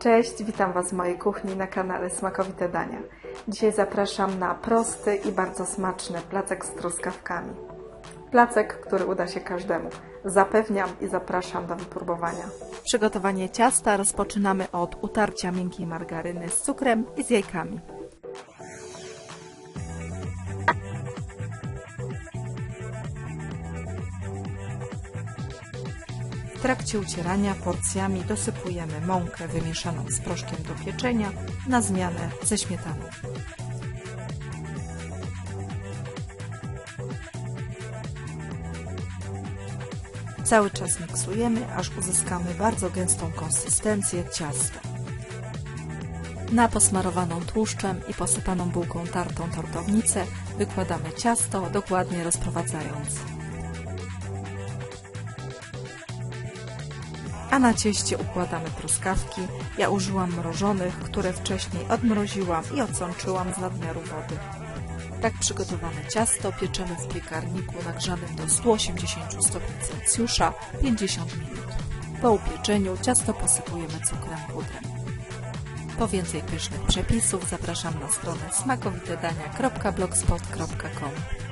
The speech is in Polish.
Cześć, witam Was w mojej kuchni na kanale Smakowite Dania. Dzisiaj zapraszam na prosty i bardzo smaczny placek z truskawkami. Placek, który uda się każdemu. Zapewniam i zapraszam do wypróbowania. Przygotowanie ciasta rozpoczynamy od utarcia miękkiej margaryny z cukrem i z jajkami. W trakcie ucierania porcjami dosypujemy mąkę wymieszaną z proszkiem do pieczenia na zmianę ze śmietaną. Cały czas miksujemy, aż uzyskamy bardzo gęstą konsystencję ciasta. Na posmarowaną tłuszczem i posypaną bułką tartą tortownicę wykładamy ciasto, dokładnie rozprowadzając. A na cieście układamy truskawki. Ja użyłam mrożonych, które wcześniej odmroziłam i odsączyłam z nadmiaru wody. Tak przygotowane ciasto pieczemy w piekarniku nagrzanym do 180 stopni Celsjusza 50 minut. Po upieczeniu ciasto posypujemy cukrem pudrem. Po więcej pysznych przepisów zapraszam na stronę smakowitedania.blogspot.com